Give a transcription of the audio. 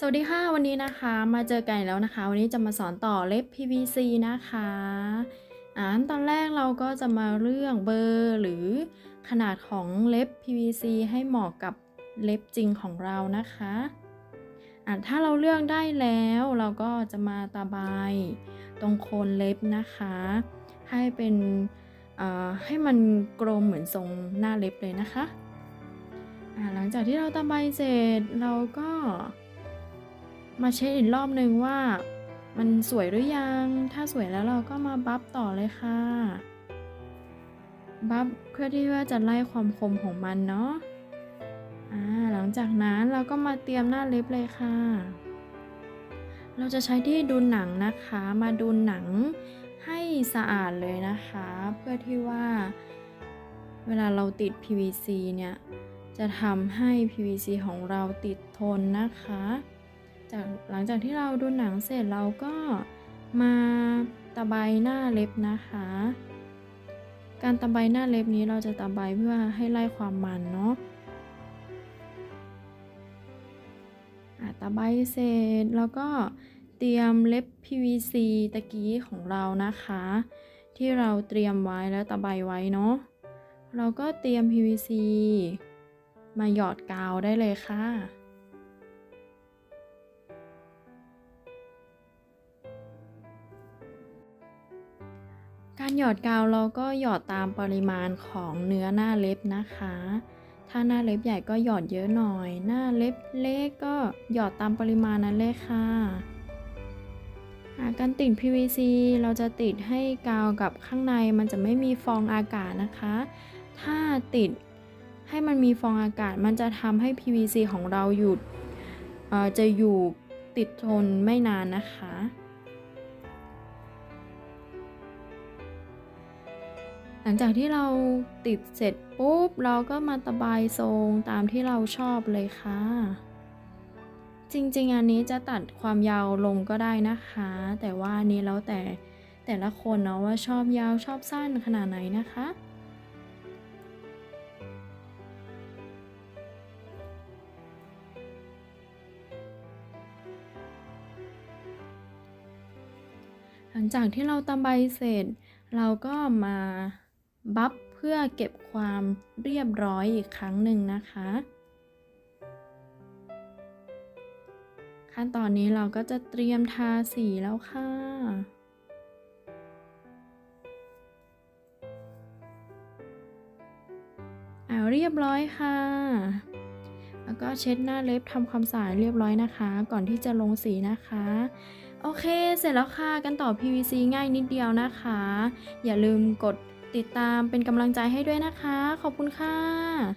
สวัสดีค่ะวันนี้นะคะมาเจอกันอีกแล้วนะคะ วันนี้จะมาสอนต่อเล็บ PVC นะคะอ่าตอนแรกเราก็จะมาเรื่องเบอร์หรือขนาดของเล็บ PVC ให้เหมาะกับเล็บจริงของเรานะคะอ่าถ้าเราเลือกได้แล้วเราก็จะมาตาบายตรงโคนเล็บนะคะ ให้เป็นอ่าให้มันกลมเหมือนทรงหน้าเล็บเลยนะคะอ่าหลังจากที่เราตาใบเสร็จเราก็ มาเช็คอีกรอบหนึ่งว่ามันสวยหรือยัง ถ้าสวยแล้วเราก็มาบัฟต่อเลยค่ะ บัฟเพื่อที่ว่าจะไล่ความคมของมันเนาะอ่าหลังจากนั้นเราก็มาเตรียมหน้าเล็บเลยค่ะ เราจะใช้ที่ดูหนังนะคะ มาดูหนังให้สะอาดเลยนะคะ เพื่อที่ว่า เวลาเราติด PVC เนี่ย จะทำให้ PVC ของเราติดทนนะคะ จากหลังจากที่เราดูหนังเสร็จเราก็มาตะไบหน้าเล็บนะคะ การตะไบหน้าเล็บนี้เราจะตะไบเพื่อให้ไล่ความมันเนาะอะตะไบเสร็จแล้วก็เตรียมเล็บ PVC ตะกี้ของเรานะคะ ที่เราเตรียมไว้แล้วตะไบไว้เนาะเราก็เตรียม PVC มาหยอดกาวได้เลยค่ะ การหยอดกาวเราก็หยอดตามปริมาณของเนื้อหน้าเล็บนะคะ ถ้าหน้าเล็บใหญ่ก็หยอดเยอะหน่อย หน้าเล็บเล็กก็หยอดตามปริมาณนั้นเลยค่ะการติด PVC เราจะติดให้กาวกับข้างในมันจะไม่มีฟองอากาศนะคะ ถ้าติดให้มันมีฟองอากาศมันจะทำให้ PVC ของเราหยุดจะอยู่ติดทนไม่นานนะคะ ลังจากที่เราติดเสร็จปุ๊บ เราก็มาตะบายทรงตามที่เราชอบเลยค่ะ จริงๆ อันนี้จะตัดความยาวลงก็ได้นะคะ แต่ว่านนี้แล้วแต่แต่ละคนเนาะว่าชอบยาวชอบสั้นขนาดไหนนะคะหลังจากที่เราตำใบเสร็จ เราก็มา บัฟเพื่อเก็บความเรียบร้อยอีกครั้งหนึ่งนะคะ ขั้นตอนนี้เราก็จะเตรียมทาสีแล้วค่ะเอาเรียบร้อยค่ะ แล้วก็เช็ดหน้าเล็บทำความสะอาดเรียบร้อยนะคะ ก่อนที่จะลงสีนะคะโอเค เสร็จแล้วค่ะ กันต่อ PVC ง่ายนิดเดียวนะคะ อย่าลืมกด ติดตามเป็นกำลังใจให้ด้วยนะคะ ขอบคุณค่ะ